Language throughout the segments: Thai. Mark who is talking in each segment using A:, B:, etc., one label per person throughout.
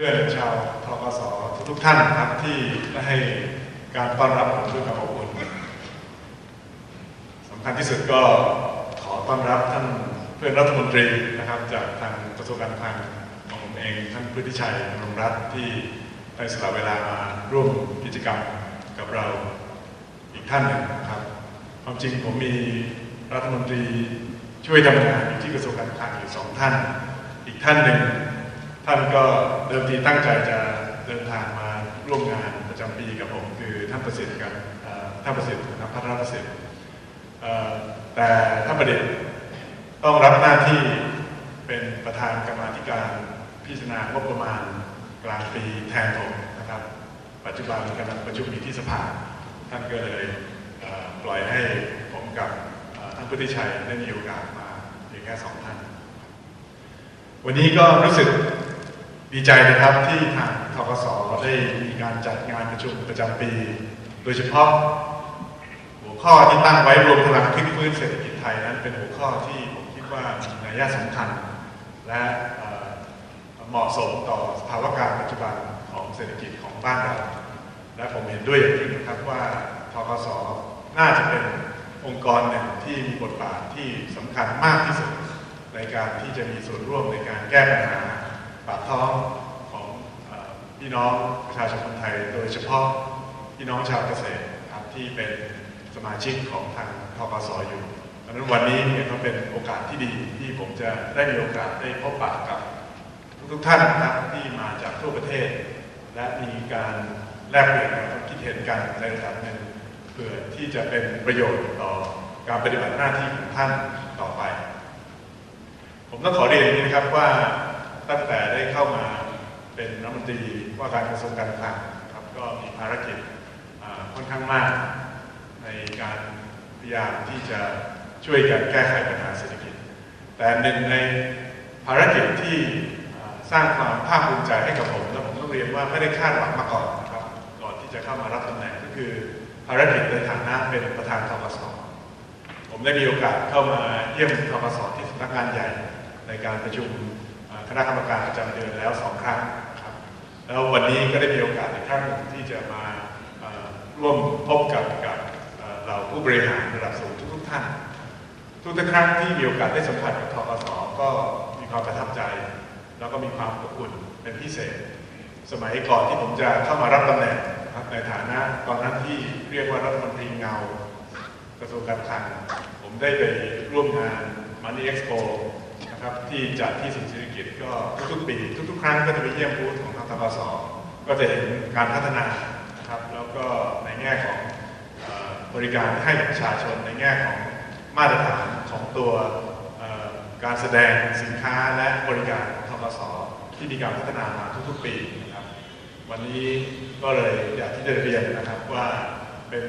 A: เพื่อนชาวทกสทุกท่านนะครับที่ได้ให้การต้อนรับผมด้วยความอบอุ่นสำคัญที่สุดก็ขอต้อนรับท่านเพื่อนรัฐมนตรีนะครับ จากทางกระทรวงการคลังของผมเองท่านพุทธิชัยดำรงรัตน์ที่ได้สละเวลามาร่วมกิจกรรมกับเราอีกท่านหนึ่งนะครับ ความจริงผมมีรัฐมนตรีช่วยทำงานอยู่ที่กระทรวงการคลังอยู่สองท่าน อีกท่านหนึ่งท่านก็ ดิมทีตั้งใจจะเดินทางมาร่วมงานประจำปีกับผมคือท่านประสิทธิ์กับท่านประสิทธิ์นะครับพัฒนประสิทธิ์แต่ท่านประดิษฐ์ต้องรับหน้าที่เป็นประธานกรรมาธิการพิจารณางบประมาณกลางปีแทนผมนะครับ ปัจจุบันกำลังประชุมอยู่ที่สภาท่านก็เลยปล่อยให้ผมกับท่านพุทธิชัยได้มีโอกาสมาเพียงแค่สองท่าน วันนี้ก็รู้สึก ดีใจนะครับที่ทางทกสได้มีการจัดงานประชุมประจำปี โดยเฉพาะ หัวข้อที่ตั้งไว้รวมพลังพลิกฟื้นเศรษฐกิจไทยนั้นเป็นหัวข้อที่ผมคิดว่ามีนัยสำคัญ และเหมาะสมต่อสภาวะการปัจจุบันของเศรษฐกิจของบ้านเรา และผมเห็นด้วยอย่างยิ่งนะครับว่าทกสน่าจะเป็นองค์กรหนึ่งที่มีบทบาทที่สำคัญมากที่สุดในการที่จะมีส่วนร่วมในการแก้ปัญหา ปากท้องของพี่น้องประชาชนคนไทย โดยเฉพาะพี่น้องชาวเกษตรครับที่เป็นสมาชิกของทางทกสอยู่ดังนั้นวันนี้เนี่ยก็เป็นโอกาสที่ดีที่ผมจะได้มีโอกาสได้พบปะกับทุกๆท่านนะครับที่มาจากทั่วประเทศ และมีการแลกเปลี่ยนความคิดเห็นกันในระดับหนึ่งเพื่อที่จะเป็นประโยชน์ต่อการปฏิบัติหน้าที่ของท่านต่อไป ผมต้องขอเรียนว่างนี้นะครับว่า ตั้งแต่ได้เข้ามาเป็นรัฐมนตรีว่าการกระทรวงการคลังครับก็มีภารกิจค่อนข้างมาก ในการพยายามที่จะช่วยกันแก้ไขปัญหาเศรษฐกิจ แต่หนึ่งในภารกิจที่สร้างความภาคภูมิใจให้กับผมและผมต้องเรียนว่าไม่ได้คาดหวังมาก่อนนะครับก่อนที่จะเข้ามารับตำแหน่งก็คือภารกิจในฐานะเป็นประธานทกสผมได้มีโอกาสเข้ามาเยี่ยมทกสที่สำนักงานใหญ่ในการประชุม คณะกรรมการประจำเดือนแล้วสองครั้งครับแล้ววันนี้ก็ได้มีโอกาสอีกครั้งหนึ่งที่จะมาร่วมพบกับกับเราผู้บริหารระดับสูงทุกๆท่าน ทุกๆครั้งที่มีโอกาสได้สัมผัสกับทกสก็มีความประทับใจ แล้วก็มีความอบอุ่นเป็นพิเศษ สมัยก่อนที่ผมจะเข้ามารับตำแหน่งครับในฐานะตอนนั้นที่เรียกว่ารัฐมนตรีเงากระทรวงการคลังผมได้ไปร่วมงาน Money Expo นะครับที่จัดที่ศูนย์เศรษฐกิจก็ทุกๆปี ทุกๆ ครั้งก็จะไปเยี่ยมบูธของทางทกสก็จะเห็นการพัฒนานะครับแล้วก็ในแง่ของบริการให้ประชาชนในแง่ของมาตรฐานของตัวการแสดงสินค้าและบริการของทกสที่มีการพัฒนามาทุกๆ ปีนะครับ วันนี้ก็เลยอยากที่จะเรียนนะครับว่าเป็น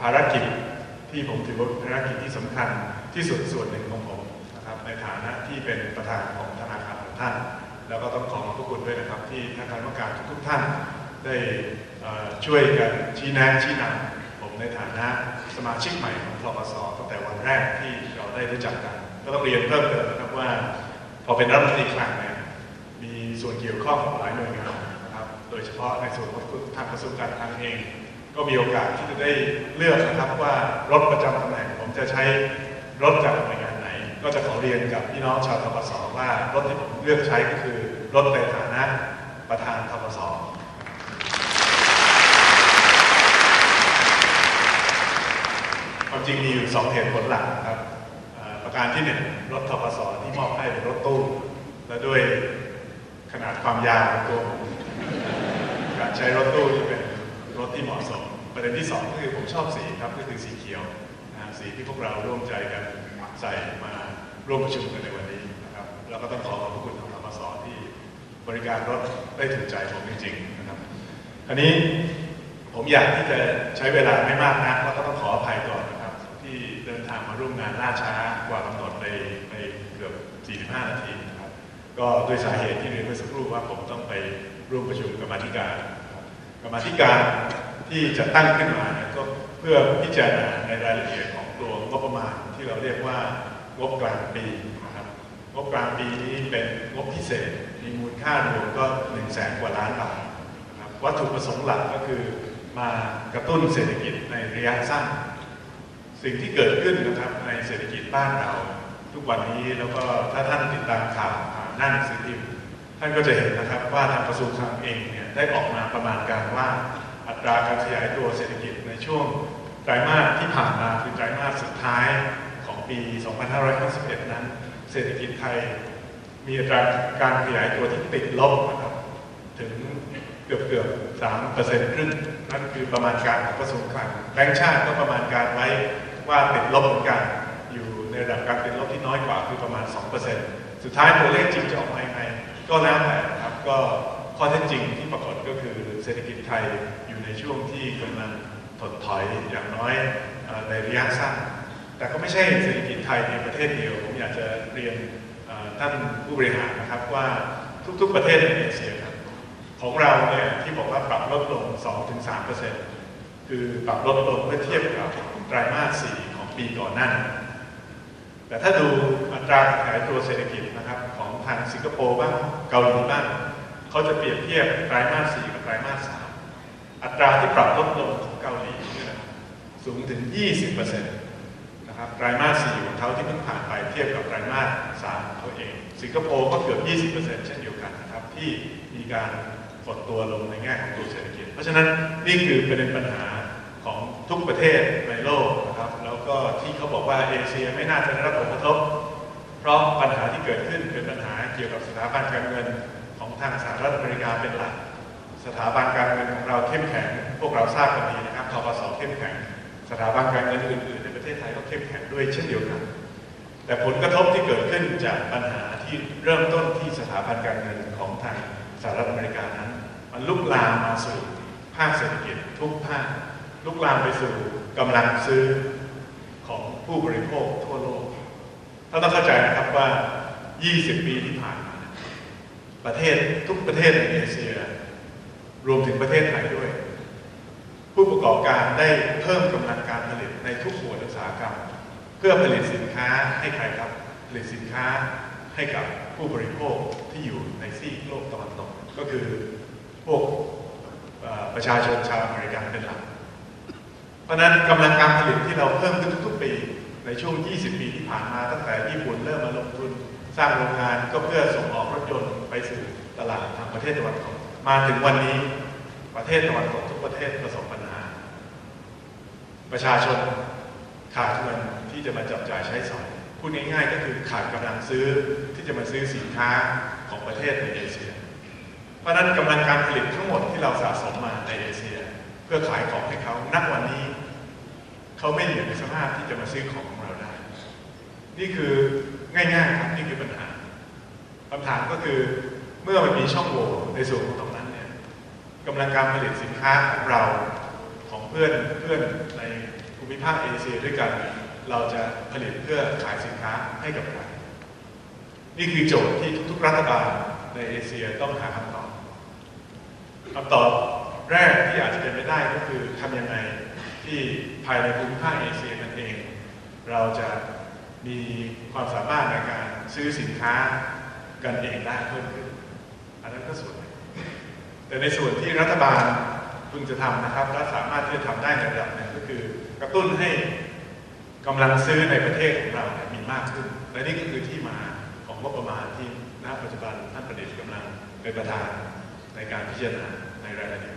A: ภารกิจที่ผมถือว่าเป็นภารกิจที่สำคัญที่สุดส่วนหนึ่งของผม ในฐานะที่เป็นประธานของธนาคารของท่าน แล้วก็ต้องขอขอบพระคุณด้วยนะครับ ที่ทางคณะกรรมการทุกๆท่าน ได้ช่วยกันชี้แนะชี้นำผมในฐานะสมาชิกใหม่ของทกสตั้งแต่วันแรกที่เราได้รู้จักกันก็ต้องเรียนเพิ่มเติมนะครับว่า พอเป็นรัฐมนตรีคลังเนี่ยมีส่วนเกี่ยวข้องกับหลายหน่วยงานนะครับโดยเฉพาะในส่วนของทางกระทรวงการคลังเอง ก็มีโอกาสที่จะได้เลือกนะครับว่ารถประจำตำแหน่งผมจะใช้รถจากหน่วยงานไหน ก็จะขอเรียนกับพี่น้องชาวทกสว่ารถที่ผมเลือกใช้ก็คือรถในฐานะประธานทกสความจริงมีอยู่สองเหตุผลหลักนะครับประการที่หนึ่งรถทกสที่มอบให้เป็นรถตู้ และด้วยขนาดความยาวของตัวผมการใช้รถตู้ที่เป็นรถที่เหมาะสม ประเด็นที่สองก็คือผมชอบสีครับก็คือสีเขียวนะฮะสีที่พวกเราร่วมใจกันใส่มา ร่วมประชุมกันในวันนี้นะครับแล้วก็ต้องขอขอบพระคุณทางทกสที่บริการรถได้ถูกใจผมจริงๆนะครับอันนี้ผมอยากที่จะใช้เวลาไม่มากนะแล้วก็ต้องขออภัยก่อนนะครับ ที่เดินทางมาร่วมงานล่าช้ากว่ากำหนดไปไปเกือบ 45 นาทีนะครับ ก็ด้วยสาเหตุที่เรียนเมื่อสักครู่ว่าผมต้องไปร่วมประชุมกรรมาธิการกับกรรมาธิการที่จะตั้งขึ้นมาเนี่ยก็เพื่อพิจารณาในรายละเอียดของตัวงบประมาณที่เราเรียกว่า งบกลางปีนะครับงบกลางปีนี้เป็นงบพิเศษ มีมูลค่ารวมก็1นึ่งแสนกว่าล้านบาทนะครับวัตถุประสงค์หลักก็คือมากระตุ้นเศรษฐกิจในระยะสั้น สิ่งที่เกิดขึ้นนะครับในเศรษฐกิจบ้านเรา ทุกวันนี้แล้วก็ถ้าท่านติดตามข่าวผ่านหน้าหนังสือพิมพ์ท่านก็จะเห็นนะครับว่าทางกระทรวงคลังเองเนี่ยได้ออกมาประมาณการว่าอัตราการขยายตัวเศรษฐกิจในช่วงไตรมาสที่ผ่านมาคือไตรมาสสุดท้าย ปี 2551 นั้น เศรษฐกิจไทยมีอัตราการขยายตัวที่ติดลบนะครับถึงเกือบเกือบสามเปอร์เซ็นต์ครึ่งนั่นคือประมาณการของกระทรวงคลังแบงก์ชาติก็ประมาณการไว้ว่าติดลบเหมือนกันอยู่ในระดับการติดลบที่น้อยกว่าคือประมาณ 2%สุดท้ายตัวเลขจริงจะออกมายังไงก็แล้วแต่นะครับก็ข้อเท็จจริงที่ปรากฏก็คือเศรษฐกิจไทยอยู่ในช่วงที่กำลังถดถอยอย่างน้อยในระยะสั้น แต่ก็ไม่ใช่เศรษฐกิจไทยในประเทศเดียวผมอยากจะเรียนท่านผู้บริหารนะครับว่าทุกๆประเทศในเอเชียครับของเราเนี่ยที่บอกว่าปรับลดลง 2-3%คือปรับลดลงเมื่อเทียบกับไตรมาส 4 ของปีก่อนหน้านั้นแต่ถ้าดูอัตราขยายตัวเศรษฐกิจนะครับของทางสิงคโปร์บ้างเกาหลีบ้างเขาจะเปรียบเทียบไตรมาส 4 กับไตรมาส 3 อัตราที่ปรับลดลงของเกาหลีเนี่ยนะครับสูงถึง 20% นะครับไตรมาส4ของเขาที่เพิ่งผ่านไปเทียบกับไตรมาส3ของเขาเอง สิงคโปร์ก็เกือบ 20%เช่นเดียวกันนะครับที่มีการกดตัวลงในแง่ของตัวเศรษฐกิจ เพราะฉะนั้นนี่คือประเด็นปัญหาของทุกประเทศในโลกนะครับแล้วก็ที่เขาบอกว่าเอเชียไม่น่าจะได้รับผลกระทบ เพราะปัญหาที่เกิดขึ้นเป็นปัญหาเกี่ยวกับสถาบันการเงินของทางสหรัฐอเมริกาเป็นหลัก สถาบันการเงินของเราเข้มแข็ง พวกเราทราบกันดีนะครับทกสเข้มแข็ง สถาบันการเงินอื่นๆใน ประเทศไทยก็เข้มแข็งด้วยเช่นเดียวกัน แต่ผลกระทบที่เกิดขึ้นจากปัญหาที่เริ่มต้นที่สถาบันการเงินของทางสหรัฐอเมริกานั้น มันลุกลามมาสู่ภาคเศรษฐกิจทุกภาคลุกลามไปสู่กำลังซื้อของผู้บริโภคทั่วโลกถ้าต้องเข้าใจนะครับว่า 20 ปีที่ผ่านมา ประเทศทุกประเทศในเอเชีย รวมถึงประเทศไทยด้วย ผู้ประกอบการได้เพิ่มกำลัง พื่อผลิตสินค้าให้ใครครับ ผลิตสินค้าให้กับผู้บริโภคที่อยู่ในซีกโลกตะวันตก ก็คือพวกประชาชนชาวอเมริกันเป็นหลัก เพราะฉะนั้นกำลังการผลิตที่เราเพิ่มขึ้นทุกๆปีในช่วง 20 ปีที่ผ่านมาตั้งแต่ญี่ปุ่นเริ่มมาลงทุนสร้างโรงงานก็เพื่อส่งออกรถยนต์ไปสู่ตลาดทางประเทศตะวันตก มาถึงวันนี้ประเทศตะวันตกทุกประเทศประสบปัญหา ประชาชนขาดเงิน ที่จะมาจับจ่ายใช้สอยพูดง่ายๆ ก็คือขาดกำลังซื้อที่จะมาซื้อสินค้าของประเทศในเอเชีย เพราะฉะนั้นกำลังการผลิตทั้งหมดที่เราสะสมมาในเอเชีย เพื่อขายของให้เขาณวันนี้ เขาไม่เหลือในสภาพที่จะมาซื้อของของเราได้ นี่คือง่ายๆครับนี่คือปัญหาคำถามก็คือเมื่อมันมีช่องโหว่ในส่วนของตรงนั้นเนี่ยกำลังการผลิตสินค้าของเราของเพื่อนเพื่อนในภูมิภาคเอเชียด้วยกัน เราจะผลิตเพื่อขายสินค้าให้กับใครนี่คือโจทย์ที่ทุกๆรัฐบาลในเอเชียต้องหาคำตอบคำตอบแรกที่อาจจะเป็นไม่ได้ก็คือทำยังไงที่ภายในภูมิภาคเอเชียนั่นเอง เราจะมีความสามารถในการซื้อสินค้ากันเองได้เพิ่มขึ้น อันนั้นก็ส่วนแต่ในส่วนที่รัฐบาลพึงจะทำนะครับและสามารถที่จะทำได้ในระดับนึงก็คือกระตุ้นให้ กำลังซื้อในประเทศของเราเนี่ยมีมากขึ้น และนี่ก็คือที่มาของงบประมาณที่ณปัจจุบันท่านประดิษฐ์กำลังเป็นประธานในการพิจารณาในรายละเอียด